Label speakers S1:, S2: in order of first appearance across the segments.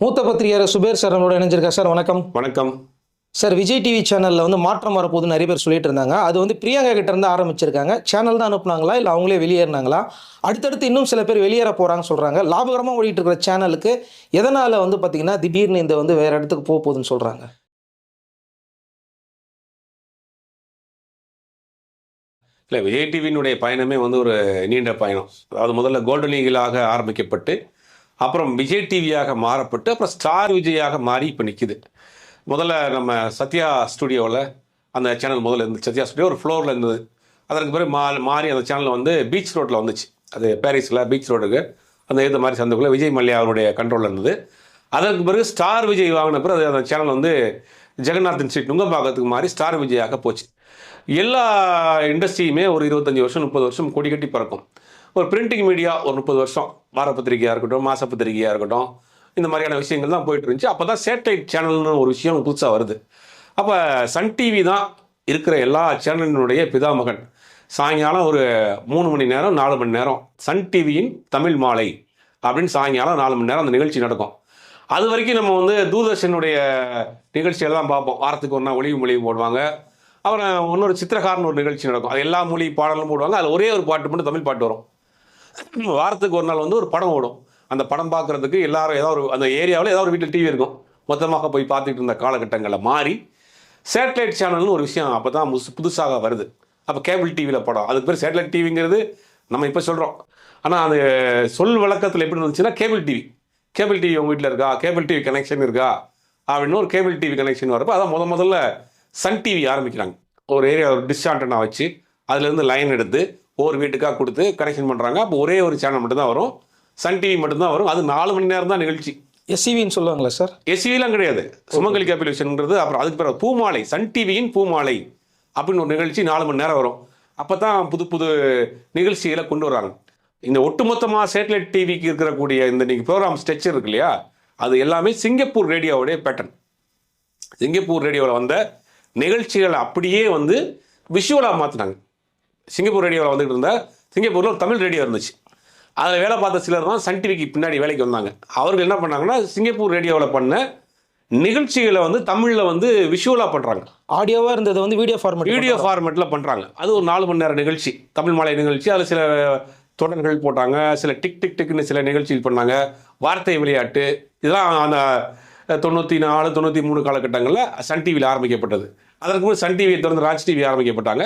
S1: மூத்த பத்திரிகையாளர் சுபேர் சார் நம்மளோட இணைஞ்சிருக்கா சார் வணக்கம்.
S2: வணக்கம்.
S1: சார் விஜய் டிவி சேனலில் வந்து மாற்றம் வரப்போகுதுன்னு நிறைய பேர் சொல்லிட்டு இருந்தாங்க. அது வந்து பிரியங்கா கிட்ட இருந்து ஆரம்பிச்சிருக்காங்க. சேனல் தான் அனுப்புனாங்களா? இல்லை அவங்களே வெளியேறினாங்களா? அடுத்தடுத்து இன்னும் சில பேர் வெளியேற போகிறாங்க சொல்கிறாங்க லாபகரமாக ஓடிட்டு இருக்கிற சேனலுக்கு எதனால் வந்து பார்த்தீங்கன்னா திடீர்னு இந்த வந்து வேறு இடத்துக்கு போக போகுதுன்னு சொல்கிறாங்க
S2: இல்லை விஜய் டிவியினுடைய பயணமே வந்து ஒரு நீண்ட பயணம். அதாவது முதல்ல கோல்டன் ஈகிளாக ஆரம்பிக்கப்பட்டு அப்புறம் விஜய் டிவியாக மாறப்பட்டு அப்புறம் ஸ்டார் விஜயாக மாறி இப்போ நிற்கிது முதல்ல நம்ம சத்யா ஸ்டுடியோவில் அந்த சேனல் முதல்ல இருந்துச்சு. சத்யா ஸ்டுடியோ ஒரு ஃப்ளோரில் இருந்தது. அதற்கு பிறகு மா மாறி அந்த சேனல் வந்து பீச் ரோட்டில் வந்துச்சு. அது பாரிஸில் பீச் ரோடுக்கு அந்த இந்த மாதிரி சந்தைக்குள்ளே விஜய் மல்லையா அவருடைய கண்ட்ரோலில் இருந்தது. அதற்கு பிறகு ஸ்டார் விஜய் வாங்கின பிறகு அது அந்த சேனல் வந்து ஜெகநாதன் ஸ்ட்ரீட் நுங்கம்பாக்கத்துக்கு மாறி ஸ்டார் விஜயாக போச்சு. எல்லா இண்டஸ்ட்ரியுமே ஒரு இருபத்தஞ்சி வருஷம் முப்பது வருஷம் கொடி கட்டி பறக்கும். ஒரு பிரிண்டிங் மீடியா ஒரு முப்பது வருஷம் வார பத்திரிகையாக இருக்கட்டும் மாத பத்திரிகையாக இருக்கட்டும் இந்த மாதிரியான விஷயங்கள் தான் போயிட்டு இருந்துச்சு. அப்போ தான் சேட்டலைட் சேனல்னு ஒரு விஷயம் புதுசாக வருது. அப்போ சன் டிவி தான் இருக்கிற எல்லா சேனலினுடைய பிதாமகன். சாயங்காலம் ஒரு மூணு மணி நேரம் நாலு மணி நேரம் சன் டிவியின் தமிழ் மாலை அப்படின்னு சாயங்காலம் நாலு மணி நேரம் அந்த நிகழ்ச்சி நடக்கும். அது வரைக்கும் நம்ம வந்து தூர்தர்ஷனுடைய நிகழ்ச்சியெல்லாம் பார்ப்போம். வாரத்துக்கு ஒரு நாள் ஒளிவு மொழிவு போடுவாங்க. அப்புறம் இன்னொரு சித்திரகாரன் ஒரு நிகழ்ச்சி நடக்கும். அது எல்லா மொழி பாடலும் போடுவாங்க. அதில் ஒரே ஒரு பாட்டு மட்டும் தமிழ் பாட்டு வரும். வாரத்துக்கு ஒரு நாள் வந்து ஒரு படம் ஓடும். அந்த படம் பார்க்குறதுக்கு எல்லாரும் ஏதோ ஒரு அந்த ஏரியாவில் ஏதாவது ஒரு வீட்டில் டிவி இருக்கும். மொத்தமாக போய் பார்த்துட்டு இருந்த காலகட்டங்களில் மாறி சேட்டலைட் சேனல்னு ஒரு விஷயம் அப்போ தான் முசு புதுசாக வருது. அப்போ கேபிள் டிவியில் படம். அதுக்கு பேர் சேட்டலைட் டிவிங்கிறது நம்ம இப்போ சொல்கிறோம் ஆனால் அது சொல் வழக்கத்தில் எப்படி இருந்துச்சுன்னா கேபிள் டிவி கேபிள் டிவி உங்கள் வீட்டில் இருக்கா? கேபிள் டிவி கனெக்ஷன் இருக்கா? அப்படின்னு ஒரு கேபிள் டிவி கனெக்ஷன் வரப்போ அதான் முத முதல்ல சன் டிவி ஆரம்பிக்கிறாங்க. ஒரு ஏரியா ஒரு டிஷ் ஆண்டனா வச்சு அதுலேருந்து லைன் எடுத்து ஒவ்வொரு வீட்டுக்காக கொடுத்து கனெக்ஷன் பண்ணுறாங்க அப்போ ஒரே ஒரு சேனல் மட்டும்தான் வரும். சன் டிவி மட்டும்தான் வரும். அது நாலு மணி நேரம் தான் நிகழ்ச்சி.
S1: எஸ்சிவின்னு சொல்லுவாங்களா சார்?
S2: எஸ்விலாம் கிடையாது. சுமங்கலி கேபிள் விஷன்ங்கிறது அப்புறம் அதுக்கு பிறகு பூமாலை. சன் டிவியின் பூமாலை அப்படின்னு ஒரு நிகழ்ச்சி நாலு மணி நேரம் வரும். அப்போ தான் புது புது நிகழ்ச்சிகளை கொண்டு வராங்க. இந்த ஒட்டுமொத்தமாக சேட்டலைட் டிவிக்கு இருக்கக்கூடிய இந்த நீங்கள் ப்ரோக்ராம் ஸ்ட்ரக்சர் இருக்கு இல்லையா? அது எல்லாமே சிங்கப்பூர் ரேடியோவுடைய பேட்டர்ன் சிங்கப்பூர் ரேடியோவில் வந்த நிகழ்ச்சிகளை அப்படியே வந்து விஷுவலாக மாற்றினாங்க சிங்கப்பூர் ரேடியோவில் வந்துட்டு இருந்த சிங்கப்பூரில் ஒரு தமிழ் ரேடியோ இருந்துச்சு. அதில் வேலை பார்த்த சிலர் தான் சன் டிவிக்கு பின்னாடி வேலைக்கு வந்தாங்க. அவர்கள் என்ன பண்ணாங்கன்னா சிங்கப்பூர் ரேடியோவில் பண்ண நிகழ்ச்சிகளை வந்து தமிழில் வந்து விஷுவலாக பண்ணுறாங்க
S1: ஆடியோவாக இருந்தது வந்து வீடியோ ஃபார்மேட்
S2: வீடியோ ஃபார்மேட்டில் பண்ணுறாங்க அது ஒரு நாலு மணி நேரம் நிகழ்ச்சி. தமிழ் மாலை நிகழ்ச்சி. அதில் சில தொடர்கள் போட்டாங்க. சில டிக் டிக் டிக்னு சில நிகழ்ச்சிகள் பண்ணாங்க. வார்த்தை விளையாட்டு. இதெல்லாம் அந்த தொண்ணூற்றி நாலு தொண்ணூற்றி மூணு காலகட்டங்களில் சன் டிவியில் ஆரம்பிக்கப்பட்டது. அதற்கு முன் சன் டிவியை தொடர்ந்து ராஜ் டிவி ஆரம்பிக்கப்பட்டாங்க.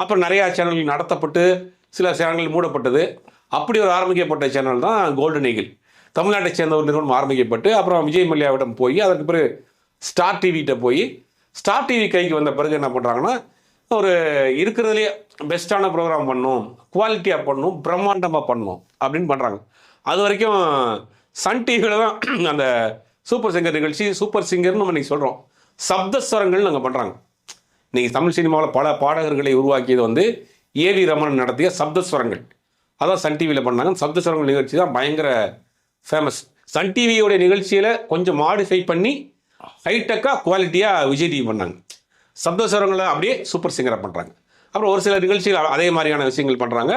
S2: அப்புறம் நிறையா சேனல்கள் நடத்தப்பட்டு சில சேனல்கள் மூடப்பட்டது. அப்படி ஒரு ஆரம்பிக்கப்பட்ட சேனல் தான் கோல்டன் ஈகிள் தமிழ்நாட்டை சேர்ந்த ஒரு நிறுவனம் ஆரம்பிக்கப்பட்டு அப்புறம் விஜய் மல்லையாவிடம் போய் அதற்கு பிறகு ஸ்டார் டிவிகிட்ட போய் ஸ்டார் டிவி கைக்கு வந்த பிறகு என்ன பண்ணுறாங்கன்னா ஒரு இருக்கிறதுலே பெஸ்ட்டான ப்ரோக்ராம் பண்ணும் குவாலிட்டியாக பண்ணும் பிரம்மாண்டமாக பண்ணும் அப்படின்னு பண்ணுறாங்க அது வரைக்கும் சன் டிவியில் தான் அந்த சூப்பர் சிங்கர் நிகழ்ச்சி சூப்பர் சிங்கர்னு நம்ம இன்னைக்கு சொல்கிறோம் சப்தஸ்வரங்கள் நாங்கள் பண்ணுறாங்க இன்றைக்கி தமிழ் சினிமாவில் பல பாடகர்களை உருவாக்கியது வந்து ஏவி ரமணன் நடத்திய சப்தஸ்வரங்கள் அதான் சன் டிவியில் பண்ணாங்க. சப்தஸ்வரங்கள் நிகழ்ச்சி தான் பயங்கர ஃபேமஸ் சன் டிவியோடைய நிகழ்ச்சியில் கொஞ்சம் மாடிஃபை பண்ணி ஹைடெக்காக குவாலிட்டியாக விஜய் டிவி பண்ணாங்க. சப்தஸ்வரங்களை அப்படியே சூப்பர் சிங்கராக பண்ணுறாங்க அப்புறம் ஒரு சில நிகழ்ச்சிகள் அதே மாதிரியான விஷயங்கள் பண்ணுறாங்க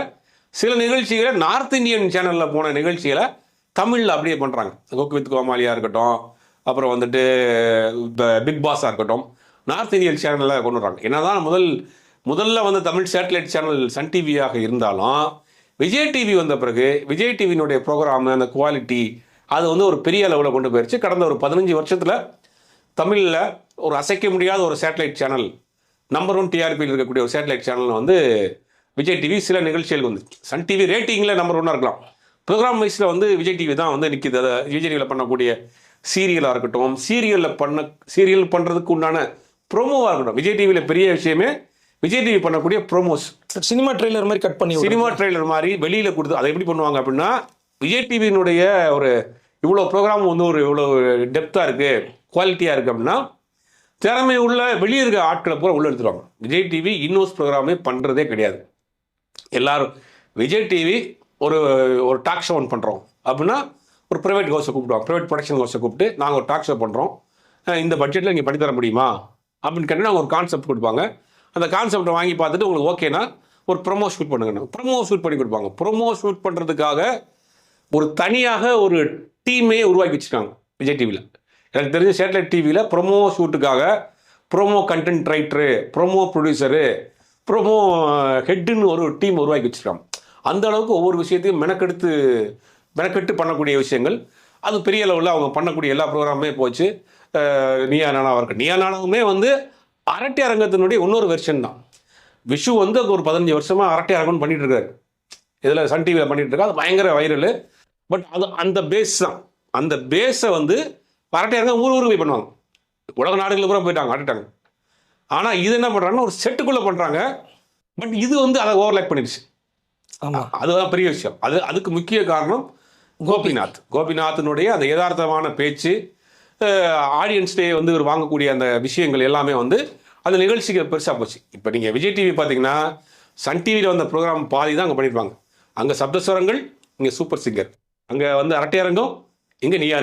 S2: சில நிகழ்ச்சிகளை நார்த் இந்தியன் சேனலில் போன நிகழ்ச்சிகளை தமிழில் அப்படியே பண்ணுறாங்க குக் வித் கோமாலியாக இருக்கட்டும் அப்புறம் வந்துட்டு பிக் பாஸாக இருக்கட்டும் நார்த் இந்தியன் சேனலில் கொண்டு வராங்க என்னதான் முதல் முதல்ல வந்து தமிழ் சேட்டலைட் சேனல் சன் டிவியாக இருந்தாலும் விஜய் டிவி வந்த பிறகு விஜய் டிவியினுடைய ப்ரோக்ராம் அந்த குவாலிட்டி அது வந்து ஒரு பெரிய அளவில் கொண்டு போயிடுச்சு கடந்த ஒரு பதினஞ்சு வருஷத்தில் தமிழில் ஒரு அசைக்க முடியாத ஒரு சேட்டலைட் சேனல் நம்பர் ஒன் டிஆர்பியில் இருக்கக்கூடிய ஒரு சேட்டலைட் சேனல் வந்து விஜய் டிவி சில நிகழ்ச்சிகள் வந்து. சன் டிவி ரேட்டிங்கில் நம்பர் ஒன்னாக இருக்கலாம். ப்ரோக்ராம் வைஸில் வந்து விஜய் டிவி தான் வந்து நிற்கிது அதை விஜய் டிவியில் பண்ணக்கூடிய சீரியலாக இருக்கட்டும் சீரியலில் பண்ண சீரியல் பண்ணுறதுக்கு உண்டான ப்ரோமோவாக இருக்கட்டும். விஜய் டிவியில் பெரிய விஷயமே விஜய் டிவி பண்ணக்கூடிய ப்ரோமோஸ்
S1: சினிமா ட்ரெய்லர் மாதிரி கட் பண்ணி.
S2: சினிமா ட்ரெய்லர் மாதிரி வெளியில் கொடுத்து அதை எப்படி பண்ணுவாங்க அப்படின்னா விஜய் டிவியினுடைய ஒரு இவ்வளோ ப்ரோக்ராம் வந்து ஒரு இவ்வளோ டெப்த்தாக இருக்குது குவாலிட்டியாக இருக்குது அப்படின்னா திறமை உள்ள வெளியே இருக்க ஆட்களை பூரா உள்ள எடுத்துருவாங்க. விஜய் டிவி இன்னோஸ் ப்ரோக்ராமே பண்ணுறதே கிடையாது. எல்லாரும் விஜய் டிவி ஒரு ஒரு டாக் ஷோ ஒன் பண்ணுறோம் அப்படின்னா ஒரு ப்ரைவேட் ஹவுஸை கூப்பிடுவாங்க. ப்ரைவேட் ப்ரொடக்ஷன் ஹவுஸை கூப்பிட்டு நாங்கள் ஒரு டாக் ஷோ பண்ணுறோம் இந்த பட்ஜெட்டில் நீங்கள் பண்ணி தர முடியுமா? அப்படின்னு கேட்டு நாங்கள் ஒரு கான்செப்ட் கொடுப்பாங்க. அந்த கான்செப்டை வாங்கி பார்த்துட்டு உங்களுக்கு ஓகேனா ஒரு ப்ரொமோ ஷூட் பண்ணுங்க ப்ரொமோ ஷூட் பண்ணி கொடுப்பாங்க. ப்ரொமோ ஷூட் பண்ணுறதுக்காக ஒரு தனியாக ஒரு டீமே உருவாக்கி வச்சுருக்காங்க விஜய் டிவியில் எனக்கு தெரிஞ்ச சேட்டலைட் டிவியில் promo ஷூட்டுக்காக promo content writer promo producer promo ஹெட்டுன்னு ஒரு டீம் உருவாக்கி வச்சுருக்காங்க. அந்த அளவுக்கு ஒவ்வொரு விஷயத்தையும் மெனக்கெடுத்து மெனக்கெட்டு பண்ணக்கூடிய விஷயங்கள். அது பெரிய அளவில் அவங்க பண்ணக்கூடிய எல்லா ப்ரோக்ராமுமே போச்சு. நீயா நானாவாக இருக்கு நீயா நானாவுமே வந்து அரட்டை அரங்கத்தினுடைய இன்னொரு வெர்ஷன் தான். விஷு வந்து ஒரு பதினஞ்சு வருஷமாக அரட்டை அரங்கம் பண்ணிகிட்டு இருக்காரு. இதில் சன் டிவியில் பண்ணிகிட்டு இருக்கா. அது பயங்கர வைரல் பட் அது அந்த பேஸ் தான். அந்த பேஸை வந்து அரட்டை அரங்கம் ஊர் ஊருக்கு போய் பண்ணுவாங்க. உலக நாடுகளில் பூரா போயிட்டாங்க ஆடிட்டாங்க ஆனால் இது என்ன பண்ணுறாங்கன்னா ஒரு செட்டுக்குள்ளே பண்ணுறாங்க பட் இது வந்து அதை ஓவர்லேக் பண்ணிடுச்சு. அதுதான் பெரிய விஷயம். அது அதுக்கு முக்கிய காரணம் கோபிநாத். கோபிநாத்தினுடைய அந்த யதார்த்தமான பேச்சு ஆடியன்ஸ்டே வந்து இவர் வாங்கக்கூடிய அந்த விஷயங்கள் எல்லாமே வந்து அந்த நிகழ்ச்சிக்கு பெருசாக போச்சு. இப்போ நீங்கள் விஜய் டிவி பார்த்தீங்கன்னா சன் டிவியில் வந்த ப்ரோக்ராம் பாதி தான் அங்கே பண்ணியிருப்பாங்க அங்கே சப்தஸ்வரங்கள் இங்கே சூப்பர் சிங்கர் அங்கே வந்து அரட்டையரங்கம் இங்கே நீயா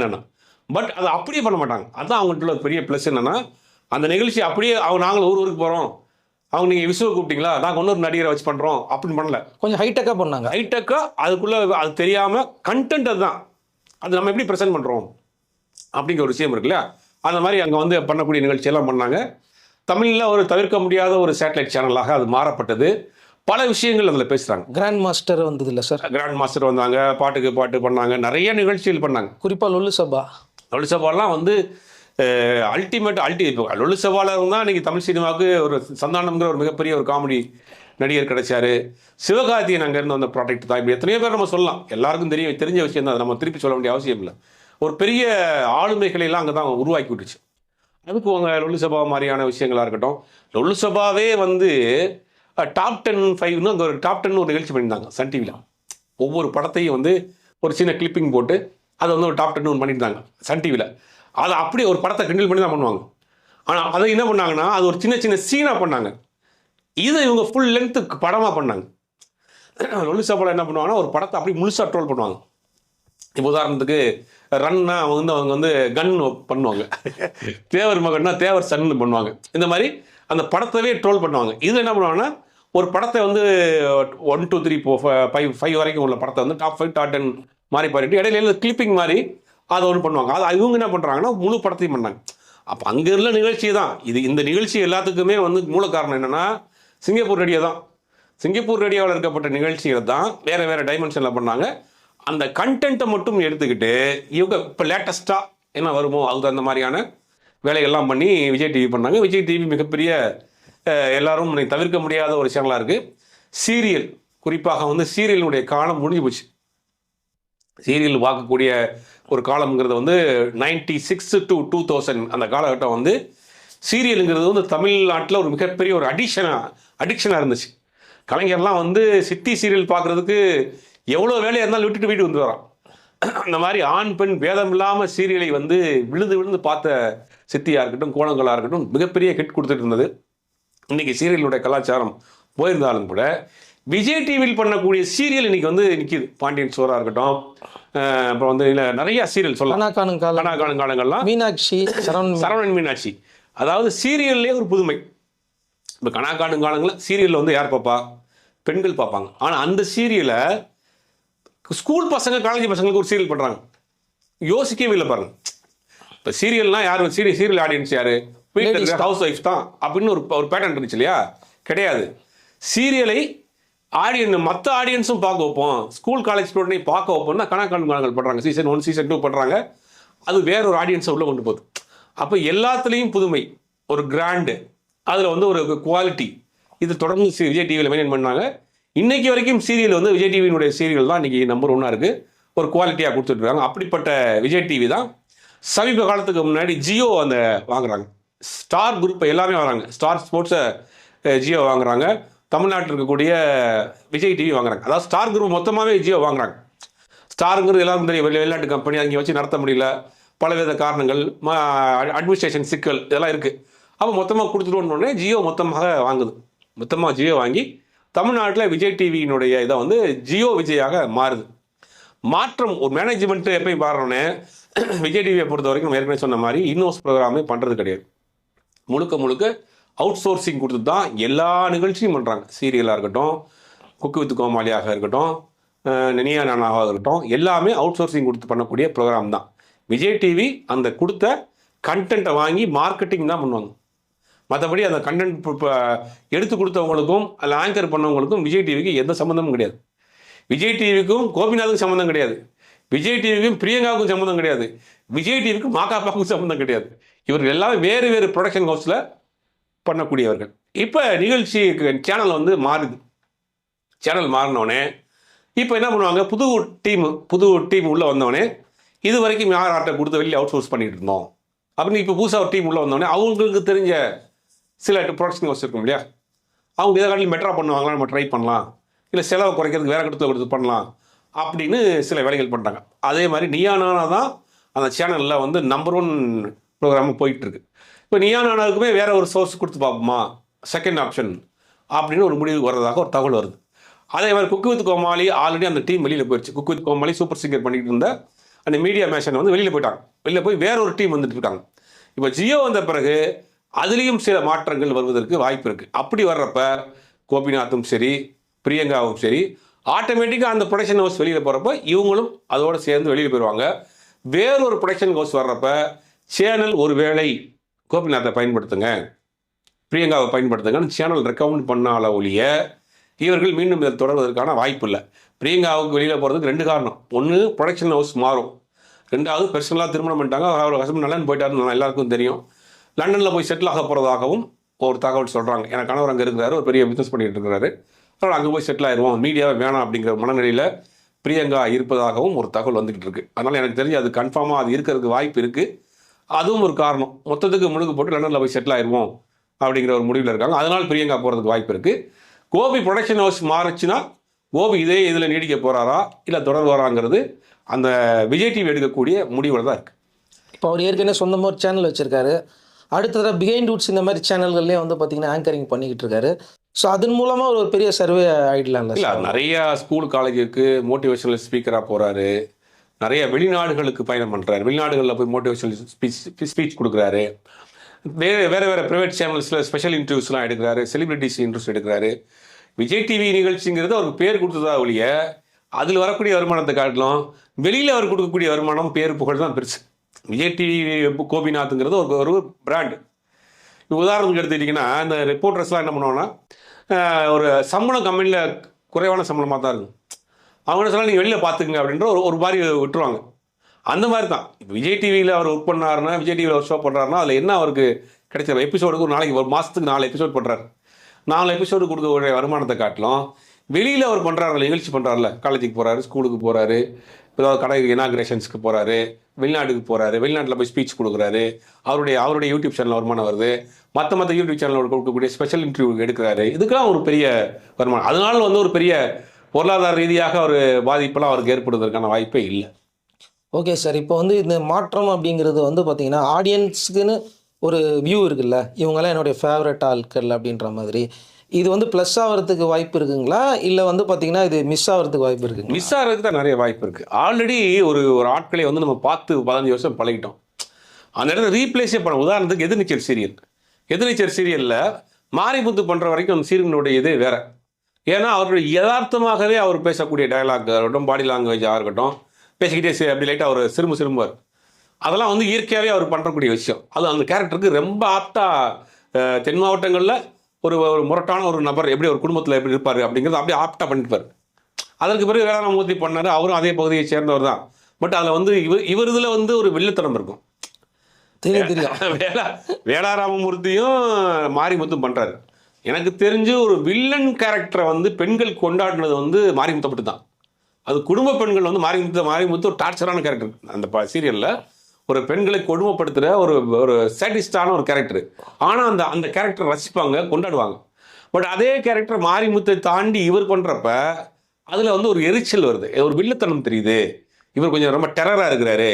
S2: பட் அதை அப்படியே பண்ண மாட்டாங்க. அதுதான் அவங்கள்ட்ட உள்ள பெரிய ப்ளஸ் என்னென்னா அந்த நிகழ்ச்சி அப்படியே அவங்க நாங்களும் ஊர் ஊருக்கு போகிறோம் அவங்க நீங்கள் விசுவை கூப்பிட்டீங்களா? நாங்கள் இன்னொரு நடிகரை வச்சு பண்ணுறோம் அப்படின்னு பண்ணல.
S1: கொஞ்சம் ஹைடெக்காக பண்ணாங்க.
S2: ஹைடெக்காக அதுக்குள்ளே அது தெரியாமல் கண்டென்ட் அதுதான். அது நம்ம எப்படி ப்ரெசென்ட் பண்ணுறோம் அப்படிங்கிற ஒரு விஷயம் இருக்குல்ல? அந்த மாதிரி அங்கே வந்து பண்ணக்கூடிய நிகழ்ச்சியெல்லாம் பண்ணாங்க. தமிழில் ஒரு தவிர்க்க முடியாத ஒரு சேட்டலைட் சேனலாக அது மாறப்பட்டது. பல விஷயங்கள் அதில் பேசுகிறாங்க
S1: கிராண்ட் மாஸ்டர் வந்தது இல்லை சார்
S2: கிராண்ட் மாஸ்டர் வந்தாங்க பாட்டுக்கு பாட்டு பண்ணாங்க நிறைய நிகழ்ச்சிகள் பண்ணாங்க.
S1: குறிப்பாக லொல்லு சபா.
S2: லொலு சவால்லாம் வந்து அல்டிமேட் அல்டி இப்போ லொலு சவாலர் தான் இன்றைக்கி தமிழ் சினிமாவுக்கு ஒரு சந்தானம்ங்கிற ஒரு மிகப்பெரிய ஒரு காமெடி நடிகர் கிடைச்சாரு. சிவகார்த்தியன் அங்கேருந்து வந்த ப்ராடக்ட் தான். இப்படி எத்தனையோ பேர் நம்ம சொல்லலாம். எல்லாருக்கும் தெரியும் தெரிஞ்ச விஷயம் தான். நம்ம திருப்பி சொல்ல வேண்டிய அவசியம் இல்லை. ஒரு பெரிய ஆளுமைகளை எல்லாம் அங்கே தான் உருவாக்கி விட்டுச்சு. அதுக்கு அவங்க லொல்லு சபா மாதிரியான விஷயங்களாக இருக்கட்டும். லொல்லு சபாவே வந்து டாப் டென் ஃபைவ்னு அங்கே ஒரு டாப் டென் ஒரு நிகழ்ச்சி பண்ணியிருந்தாங்க சன் டிவியில் ஒவ்வொரு படத்தையும் வந்து ஒரு சின்ன கிளிப்பிங் போட்டு அதை வந்து ஒரு டாப் டென் ஒன்று பண்ணியிருந்தாங்க சன் டிவியில் அதை அப்படியே ஒரு படத்தை கண்டில் பண்ணி தான் பண்ணுவாங்க. ஆனால் அதை என்ன பண்ணாங்கன்னா அது ஒரு சின்ன சின்ன சீனாக பண்ணாங்க. இதை இவங்க ஃபுல் லென்த்து படமாக பண்ணாங்க. லொல்லு சபாவில் என்ன பண்ணுவாங்கன்னா ஒரு படத்தை அப்படியே முழுசாக ட்ரோல் பண்ணுவாங்க. இப்போ உதாரணத்துக்கு ரன்னா அவங்க வந்து அவங்க வந்து கன் பண்ணுவாங்க. தேவர் மகன்னா தேவர் சன் பண்ணுவாங்க. இந்த மாதிரி அந்த படத்தவே ட்ரோல் பண்ணுவாங்க. இது என்ன பண்ணுவாங்கன்னா ஒரு படத்தை வந்து one two three four five five வரைக்கும் உள்ள படத்தை வந்து டாப் ஃபைவ் டாப் டென் மாதிரி பாடிட்டு இடையில கிளிப்பிங் மாதிரி அதை ஒன்று பண்ணுவாங்க. அது இவங்க என்ன பண்ணுறாங்கன்னா முழு படத்தையும் பண்ணாங்க அப்போ அங்கே உள்ள நிகழ்ச்சி தான். இது இந்த நிகழ்ச்சி எல்லாத்துக்குமே வந்து மூல காரணம் என்னென்னா சிங்கப்பூர் ரேடியோ தான். சிங்கப்பூர் ரேடியோவில் இருக்கப்பட்ட நிகழ்ச்சிகள் தான் வேறு வேறு டைமென்ஷனில் பண்ணாங்க. அந்த கண்டென்ட்டை மட்டும் எடுத்துக்கிட்டு இவங்க இப்போ லேட்டஸ்ட்டாக என்ன வருமோ அது அந்த மாதிரியான வேலைகள்லாம் பண்ணி விஜய் டிவி பண்ணாங்க. விஜய் டிவி மிகப்பெரிய எல்லாரும் தவிர்க்க முடியாத ஒரு சேனலாக இருக்குது சீரியல் குறிப்பாக வந்து சீரியலினுடைய காலம் முடிஞ்சு போச்சு. சீரியல் பார்க்கக்கூடிய ஒரு காலம்ங்கிறது வந்து ninety six to two thousand அந்த காலகட்டம் வந்து சீரியலுங்கிறது வந்து தமிழ்நாட்டில் ஒரு மிகப்பெரிய ஒரு அடிக்ஷனாக அடிக்ஷனாக இருந்துச்சு. கலைஞர்லாம் வந்து சித்தி சீரியல் பார்க்குறதுக்கு எவ்வளோ வேலையாக இருந்தாலும் விட்டுட்டு வீட்டு வந்து வரான். அந்த மாதிரி ஆண் பெண் பேதம் இல்லாமல் சீரியலை வந்து விழுந்து விழுந்து பார்த்த சித்தியாக இருக்கட்டும் கோலங்களாக இருக்கட்டும் மிகப்பெரிய ஹிட் கொடுத்துட்டு இருந்தது. இன்னைக்கு சீரியலுடைய கலாச்சாரம் போயிருந்தாலும் கூட விஜய் டிவியில் பண்ணக்கூடிய சீரியல் இன்றைக்கி வந்து நிற்கிது பாண்டியன் சோராக இருக்கட்டும் அப்புறம் வந்து இல்ல நிறைய சீரியல் சொல்லலாம்.
S1: கணக்கானும்
S2: காலங்கள்லாம்.
S1: மீனாட்சி சரவணன்
S2: சரவணன் மீனாட்சி. அதாவது சீரியல்லே ஒரு புதுமை. இப்போ கணக்காடும் காலங்களில் சீரியலில் வந்து யார் பார்ப்பா பெண்கள் பார்ப்பாங்க ஆனால் அந்த சீரியலை ஸ்கூல் பசங்க காலேஜ் பசங்களுக்கு ஒரு சீரியல் பண்ணுறாங்க யோசிக்கவே இல்லை பாருங்க. இப்போ சீரியல்னா யார்? சீரியல் சீரியல் ஆடியன்ஸ் யார்? வீட்டில் ஹவுஸ் ஒய்ஃப் தான். அப்படின்னு ஒரு ஒரு பேட்டர்ன் இருந்துச்சு இல்லையா? கிடையாது. சீரியலை ஆடியன் மற்ற ஆடியன்ஸும் பார்க்க வைப்போம். ஸ்கூல் காலேஜ் ஸ்டூடெண்ட்டையும் பார்க்க வைப்போம்னா கணக்கான காலங்கள் பண்ணுறாங்க சீசன் ஒன் சீசன் டூ பண்ணுறாங்க அது வேற ஒரு ஆடியன்ஸை உள்ளே கொண்டு போகுது. அப்போ எல்லாத்துலேயும் புதுமை ஒரு கிராண்டு அதில் வந்து ஒரு குவாலிட்டி இது தொடர்ந்து விஜய் டிவியில் மெயின்டைன் பண்ணாங்க இன்றைக்கி வரைக்கும் சீரியல் வந்து விஜய் டிவியினுடைய சீரியல் தான் இன்றைக்கி நம்பர் ஒன்னாக இருக்குது ஒரு குவாலிட்டியாக கொடுத்துட்ருக்காங்க அப்படிப்பட்ட விஜய் டிவி தான் சமீப காலத்துக்கு முன்னாடி ஜியோ அந்த வாங்குறாங்க. ஸ்டார் குரூப்பை எல்லாமே வராங்க ஸ்டார் ஸ்போர்ட்ஸை ஜியோ வாங்குறாங்க. தமிழ்நாட்டில் இருக்கக்கூடிய விஜய் டிவி வாங்குறாங்க. அதாவது ஸ்டார் குரூப் மொத்தமாகவே ஜியோ வாங்குறாங்க. ஸ்டாருங்கிறது எல்லாருக்கும் தெரியும். வெளி- வெளிநாட்டு கம்பெனி அங்கே வச்சு நடத்த முடியல. பலவித காரணங்கள் அட்மினிஸ்ட்ரேஷன் சிக்கல் இதெல்லாம் இருக்குது அப்போ மொத்தமாக கொடுத்துட்டோன்னே ஜியோ மொத்தமாக வாங்குது. மொத்தமாக ஜியோ வாங்கி தமிழ்நாட்டில் விஜய் டிவியினுடைய இதை வந்து ஜியோ விஜயாக மாறுது. மாற்றம் ஒரு மேனேஜ்மெண்ட்டு எப்பயும் பாடுறோன்னே விஜய் டிவியை பொறுத்த வரைக்கும் ஏற்கனவே சொன்ன மாதிரி இன்னோஸ் ப்ரோக்ராமே பண்ணுறது கிடையாது. முழுக்க முழுக்க அவுட் சோர்சிங் கொடுத்து தான் எல்லா நிகழ்ச்சியும் பண்ணுறாங்க சீரியலாக இருக்கட்டும் குக்கு வித் கோமாளியாக இருக்கட்டும் அஹ், நினியா நானாக இருக்கட்டும் எல்லாமே அவுட் சோர்சிங் கொடுத்து பண்ணக்கூடிய ப்ரோக்ராம் தான். விஜய் டிவி அந்த கொடுத்த கண்டென்ட்டை வாங்கி மார்க்கெட்டிங் தான் பண்ணுவாங்க. மற்றபடி அந்த கண்டென்ட் எடுத்து கொடுத்தவங்களுக்கும் அதில் ஆங்கர் பண்ணவங்களுக்கும் விஜய் டிவிக்கு எந்த சம்மந்தமும் கிடையாது. விஜய் டிவிக்கும் கோபிநாத்துக்கும் சம்மந்தம் கிடையாது. விஜய் டிவிக்கும் பிரியங்காவுக்கும் சம்மந்தம் கிடையாது. விஜய் டிவிக்கும் மாகாப்பாவுக்கும் சம்மந்தம் கிடையாது. இவர்கள் எல்லாமே வேறு வேறு ப்ரொடக்ஷன் ஹவுஸில் பண்ணக்கூடியவர்கள். இப்போ நிகழ்ச்சி சேனல் வந்து மாறுது. சேனல் மாறினோடனே இப்போ என்ன பண்ணுவாங்க? புது டீம் புது டீம் உள்ளே வந்தோடனே இது வரைக்கும் யார் ஆர்ட்டை கொடுத்து வெளியே அவுட் சோர்ஸ் பண்ணிட்டு இருந்தோம்? அப்படின்னு இப்போ புதுசாக ஒரு டீம் உள்ளே வந்தோடனே அவங்களுக்கு தெரிஞ்ச சில ப்ரொடக்ஷன் வச்சுருக்கோம் இல்லையா? அவங்க இதை காட்டிலும் பெட்டராக பண்ணுவாங்களா? நம்ம ட்ரை பண்ணலாம். இல்லை செலவை குறைக்கிறதுக்கு வேற கொடுத்து கொடுத்து பண்ணலாம். அப்படின்னு சில வேலைகள் பண்ணுறாங்க அதே மாதிரி நியானானா தான் அந்த சேனலில் வந்து நம்பர் ஒன் ப்ரோக்ராம் போயிட்டுருக்கு இப்போ நியானானாவுக்குமே வேற ஒரு சோர்ஸ் கொடுத்து பார்ப்போமா? செகண்ட் ஆப்ஷன் அப்படின்னு ஒரு முடிவுக்கு வர்றதாக ஒரு தகவல் வருது. அதே மாதிரி குக்கு வித் கோமாளி ஆல்ரெடி அந்த டீம் வெளியில் போயிடுச்சு cook with Comali Super Singer பண்ணிட்டு இருந்த அந்த மீடியா மேஷன் வந்து வெளியில் போயிட்டாங்க. வெளியில் போய் வேற ஒரு டீம் வந்துட்டு இருக்காங்க. இப்போ ஜியோ வந்த பிறகு அதுலேயும் சில மாற்றங்கள் வருவதற்கு வாய்ப்பு இருக்குது அப்படி வர்றப்ப கோபிநாத்தும் சரி பிரியங்காவும் சரி ஆட்டோமேட்டிக்காக அந்த ப்ரொடக்ஷன் ஹவுஸ் வெளியில் போகிறப்ப இவங்களும் அதோடு சேர்ந்து வெளியில் போயிடுவாங்க வேறொரு ப்ரொடக்ஷன் ஹவுஸ் வர்றப்ப சேனல் ஒரு வேளை கோபிநாத்தை பயன்படுத்துங்க பிரியங்காவை பயன்படுத்துங்கன்னு சேனல் ரெக்கமெண்ட் பண்ணால ஒழிய இவர்கள் மீண்டும் இதில் தொடர்வதற்கான வாய்ப்பு இல்லை. பிரியங்காவுக்கு வெளியில் போகிறதுக்கு ரெண்டு காரணம். ஒன்று ப்ரொடக்ஷன் ஹவுஸ் மாறும். ரெண்டாவது பர்சனலாக திருமணம் பண்ணிட்டாங்க. அவர் ஹஸ்பண்ட் லண்டன் போயிட்டாருன்னு எல்லாருக்கும் தெரியும். லண்டனில் போய் செட்டில் ஆக போகிறதாகவும் ஒரு தகவல் சொல்கிறாங்க எனக்கு கணவர் அங்கே இருக்கிறாரு. ஒரு பெரிய பிஸ்னஸ் பண்ணிகிட்டு இருக்கிறாரு. அதனால் அங்கே போய் செட்டில் ஆயிடுவோம் மீடியாவை வேணாம் அப்படிங்கிற மனநிலையில் பிரியங்கா இருப்பதாகவும் ஒரு தகவல் வந்துக்கிட்டு இருக்கு. அதனால் எனக்கு தெரிஞ்சு அது கன்ஃபார்மாக அது இருக்கிறதுக்கு வாய்ப்பு இருக்குது அதுவும் ஒரு காரணம். மொத்தத்துக்கு முழுக்கு போட்டு லண்டனில் போய் செட்டில் ஆயிடுவோம் அப்படிங்கிற ஒரு முடிவில் இருக்காங்க. அதனால் பிரியங்கா போகிறதுக்கு வாய்ப்பு இருக்குது கோபி ப்ரொடக்ஷன் ஹவுஸ் மாறுச்சுன்னா கோபி இதே இதில் நீடிக்க போகிறாரா இல்லை தொடர்வாராங்கிறது அந்த விஜய் டிவி எடுக்கக்கூடிய முடிவில் தான் இருக்குது
S1: இப்போ அவர் ஏற்கனவே சொந்தமாக ஒரு சேனல் வச்சுருக்காரு. அடுத்ததாக பிஹைண்ட் ரூட்ஸ் இந்த மாதிரி சேனல்கள்லேயே வந்து பார்த்தீங்கன்னா ஆங்கரிங் பண்ணிக்கிட்டு இருக்காரு. ஸோ அதன் மூலமாக ஒரு பெரிய சர்வே ஆகிடலாம்ல
S2: இல்லை நிறைய ஸ்கூல் காலேஜுக்கு மோட்டிவேஷனல் ஸ்பீக்கராக போகிறாரு நிறைய வெளிநாடுகளுக்கு பயணம் பண்ணுறாரு வெளிநாடுகளில் போய் மோட்டிவேஷனல் ஸ்பீச் ஸ்பீச் கொடுக்குறாரு. வேறு வேறு வேறு ப்ரைவேட் சேனல்ஸில் ஸ்பெஷல் இன்டர்வியூஸ்லாம் எடுக்கிறாரு செலிபிரிட்டிஸ் இன்ட்ரெஸ்ட் எடுக்கிறாரு. விஜய் டிவி நிகழ்ச்சிங்கிறது அவருக்கு பேர் கொடுத்ததா ஒழிய அதில் வரக்கூடிய வருமானத்தை காட்டிலும் வெளியில் அவர் கொடுக்கக்கூடிய வருமானம் பேர் புகழ் தான் பெருசு. விஜய் டிவி கோபிநாத்துங்கிறது ஒரு ஒரு பிராண்டு இப்போ உதாரணத்துக்கு எடுத்துக்கிட்டிங்கன்னா இந்த ரிப்போர்ட்டர்ஸ்லாம் என்ன பண்ணுவாங்கன்னா ஒரு சம்பளம் கம்பெனியில் குறைவான சம்பளமாக தான் இருக்கும். அவங்க என்ன சொன்னால் நீங்கள் வெளியில் பார்த்துக்குங்க அப்படின்ற ஒரு ஒரு மாதிரி விட்டுருவாங்க. அந்த மாதிரி தான் இப்போ விஜய் டிவியில் அவர் ஒர்க் பண்ணாருன்னா விஜய் டிவியில் ஒரு ஷோ பண்ணுறாருன்னா அதில் என்ன அவருக்கு கிடைச்ச எபிசோடுக்கு ஒரு நாளைக்கு ஒரு மாதத்துக்கு நாலு எபிசோட் பண்ணுறாரு நாலு எபிசோடு கொடுக்கக்கூடிய வருமானத்தை காட்டிலும் வெளியில் அவர் பண்ணுறாருல நிகழ்ச்சி பண்ணுறாருல காலேஜுக்கு போகிறாரு ஸ்கூலுக்கு போகிறாரு ஏதாவது கடை இனாகிரேஷன்ஸ்க்கு போகிறாரு வெளிநாட்டுக்கு போகிறாரு வெளிநாட்டில் போய் ஸ்பீச் கொடுக்குறாரு. அவருடைய அவருடைய யூடியூப் சேனல் வருமானம் வருது. மற்ற மற்ற யூடியூப் சேனல் கொடுக்கக்கூடிய ஸ்பெஷல் இன்டர்வியூ எடுக்கிறாரு. இதுக்கெல்லாம் ஒரு பெரிய வருமானம். அதனால வந்து ஒரு பெரிய பொருளாதார ரீதியாக ஒரு பாதிப்பெல்லாம் அவருக்கு ஏற்படுவதற்கான வாய்ப்பே இல்லை.
S1: ஓகே சார் இப்போ வந்து இந்த மாற்றம் அப்படிங்கிறது வந்து பார்த்தீங்கன்னா ஆடியன்ஸுக்குன்னு ஒரு வியூ இருக்குல்ல இவங்கெல்லாம் என்னுடைய ஃபேவரட் ஆட்கள் அப்படின்ற மாதிரி. இது வந்து ப்ளஸ் ஆகிறதுக்கு வாய்ப்பு இருக்குங்களா? இல்லை வந்து பார்த்தீங்கன்னா இது மிஸ் ஆகிறதுக்கு வாய்ப்பு இருக்குங்களா?
S2: மிஸ் ஆகிறதுக்கு தான் நிறைய வாய்ப்பு இருக்குது ஆல்ரெடி ஒரு ஒரு ஆட்களை வந்து நம்ம பார்த்து பதினஞ்சு வருஷம் பழகிட்டோம். அந்த இடத்துல ரீப்ளேஸே பண்ண உதாரணத்துக்கு எதிர்நீச்சல் சீரியல் எதிர்நீச்சல் சீரியலில் மாரிமுத்து பண்ணுற வரைக்கும் அந்த சீரியலுடைய இதே வேற. ஏன்னா அவருடைய யதார்த்தமாகவே அவர் பேசக்கூடிய டயலாக் இருக்கட்டும் பாடி லாங்குவேஜாக இருக்கட்டும் பேசிக்கிட்டே அப்படி லைட்டாக அவர் சிறுமு சிறுமுவார் அதெல்லாம் வந்து இயற்கையாகவே அவர் பண்ணுறக்கூடிய விஷயம். அது அந்த கேரக்டருக்கு ரொம்ப ஆப்டாக தென் மாவட்டங்களில் ஒரு ஒரு முரட்டான ஒரு நபர் எப்படி ஒரு குடும்பத்தில் எப்படி இருப்பார் அப்படிங்கிறது அப்படியே ஆப்டாக பண்ணிருப்பார் அதற்கு பிறகு வேளாண் பண்ணாரு அவரும் அதே பகுதியை சேர்ந்தவர் தான். பட் அதில் வந்து இவர் இவர் இதில் வந்து ஒரு வெள்ளித்தனம் இருக்கும்.
S1: தெரியும் தெரியும்.
S2: வேளா வேளாராமமூர்த்தியும் மாரிமுத்தும் பண்றாரு. எனக்கு தெரிஞ்சு ஒரு வில்லன் கேரக்டரை வந்து பெண்கள் கொண்டாடினது வந்து மாரிமுத்தை மட்டும் தான். அது குடும்ப பெண்கள் வந்து மாரிமுத்து மாரிமுத்து ஒரு டார்ச்சரான கேரக்டர் அந்த சீரியலில் ஒரு பெண்களை கொடுமைப்படுத்துகிற ஒரு ஒரு சேட்டிஸ்டான ஒரு கேரக்டர் ஆனால் அந்த அந்த கேரக்டரை ரசிப்பாங்க கொண்டாடுவாங்க. பட் அதே கேரக்டர் மாரிமுத்தை தாண்டி இவர் பண்ணுறப்ப அதில் வந்து ஒரு எரிச்சல் வருது. ஒரு வில்லத்தனம் தெரியுது. இவர் கொஞ்சம் ரொம்ப டெரராக இருக்கிறாரு.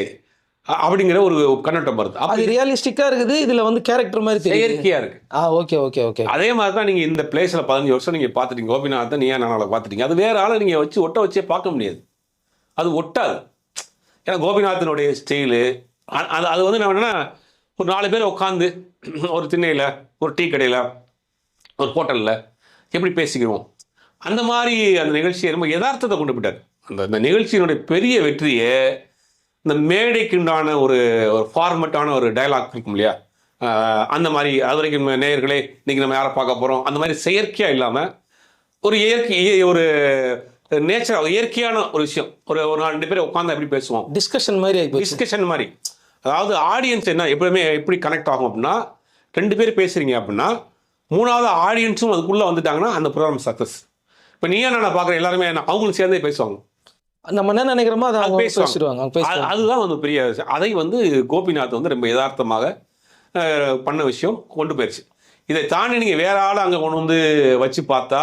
S2: அப்படிங்கிற ஒரு கண்ணோட்டம் வருது.
S1: அது ரியலிஸ்டிக்காக இருக்குது இதில் வந்து கேரக்டர் மாதிரி
S2: செயற்கையா இருக்கு.
S1: ஆ ஓகே ஓகே ஓகே
S2: அதே மாதிரி தான் நீங்க இந்த பிளேஸ்ல பதினஞ்சு வருஷம் நீங்க பார்த்துட்டீங்க. கோபிநாத்தை நீயா நானால பார்த்துட்டீங்க? அது வேற ஆளை நீங்க வச்சு ஒட்ட வச்சே பார்க்க முடியாது. அது ஒட்டாது. ஏன்னா கோபிநாத்தினுடைய ஸ்டைலு அது அது வந்து நம்ம என்னன்னா ஒரு நாலு பேர் உட்காந்து ஒரு திண்ணையில் ஒரு டீ கடையில் ஒரு ஹோட்டலில் எப்படி பேசிக்கிறோம்? அந்த மாதிரி அந்த நிகழ்ச்சியை ரொம்ப யதார்த்தத்தை கொண்டு போயிட்டார். அந்த அந்த நிகழ்ச்சியினுடைய பெரிய வெற்றியே இந்த மேடைக்கு உண்டான ஒரு ஒரு ஃபார்மட்டான ஒரு டயலாக் இருக்கும் இல்லையா? அந்த மாதிரி அது வரைக்கும் நேயர்களே இன்னைக்கு நம்ம யாரை பார்க்க போகிறோம் அந்த மாதிரி செயற்கையாக இல்லாமல் ஒரு இயற்கை இய- ஒரு நேச்சர் இயற்கையான ஒரு விஷயம். ஒரு ஒரு ரெண்டு பேர் உட்காந்து எப்படி பேசுவோம்?
S1: டிஸ்கஷன் மாதிரி
S2: டிஸ்கஷன் மாதிரி. அதாவது ஆடியன்ஸ் என்ன எப்பவுமே எப்படி கனெக்ட் ஆகும் அப்படின்னா ரெண்டு பேர் பேசுறீங்க அப்படின்னா மூணாவது ஆடியன்ஸும் அதுக்குள்ளே வந்துட்டாங்கன்னா அந்த ப்ரோக்ராம் சக்ஸஸ் இப்போ நீயா நான் பார்க்குற எல்லாருமே அவங்களும் சேர்ந்தே பேசுவாங்க.
S1: நம்ம என்ன நினைக்கிறோமோ அதை அவங்க. பேசிடுவாங்க
S2: அதுதான் வந்து பெரிய. அதை வந்து கோபிநாத் வந்து ரொம்ப யதார்த்தமாக பண்ண விஷயம் கொண்டு போயிருச்சு. இதை தாண்டி நீங்கள் வேற ஆளை அங்கே கொண்டு வந்து வச்சு பார்த்தா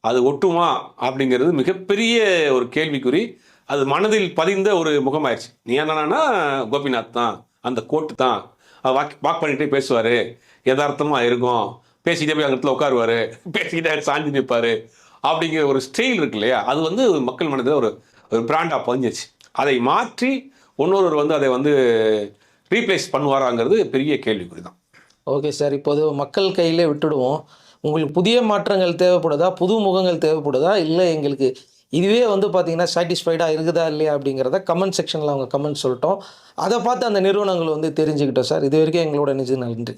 S2: அது ஒட்டுமா அப்படிங்கிறது மிகப்பெரிய ஒரு கேள்விக்குறி. அது மனதில் பதிந்த ஒரு முகமாயிருச்சு. நீ என்னன்னா கோபிநாத் தான் அந்த கோட்டு தான். வாக் வாக் பண்ணிட்டே பேசுவார். யதார்த்தமாக இருக்கும். பேசிக்கிட்டே போய் அந்த இடத்துல உட்காருவார். பேசிக்கிட்டே சாஞ்சி நிற்பார் அப்படிங்கிற ஒரு ஸ்டைல் இருக்கு இல்லையா? அது வந்து மக்கள் மனதில் ஒரு ஒரு பிராண்டாக பதிஞ்சிச்சு அதை மாற்றி இன்னொருவர் வந்து அதை வந்து ரீப்ளேஸ் பண்ணுவாராங்கிறது பெரிய கேள்விக்குறி தான்
S1: ஓகே சார் இப்போது மக்கள் கையிலே விட்டுடுவோம். உங்களுக்கு புதிய மாற்றங்கள் தேவைப்படுதா? புது முகங்கள் தேவைப்படுதா? இல்லை எங்களுக்கு இதுவே வந்து பார்த்தீங்கன்னா சாட்டிஸ்ஃபைடாக இருக்குதா இல்லையா அப்படிங்கிறத கமெண்ட் செக்ஷனில் அவங்க கமெண்ட் சொல்லிட்டோம். அதை பார்த்து அந்த நிறுவனங்கள் வந்து தெரிஞ்சுக்கிட்டோம் சார் இது வரைக்கும் எங்களோட நிஜ நன்றி.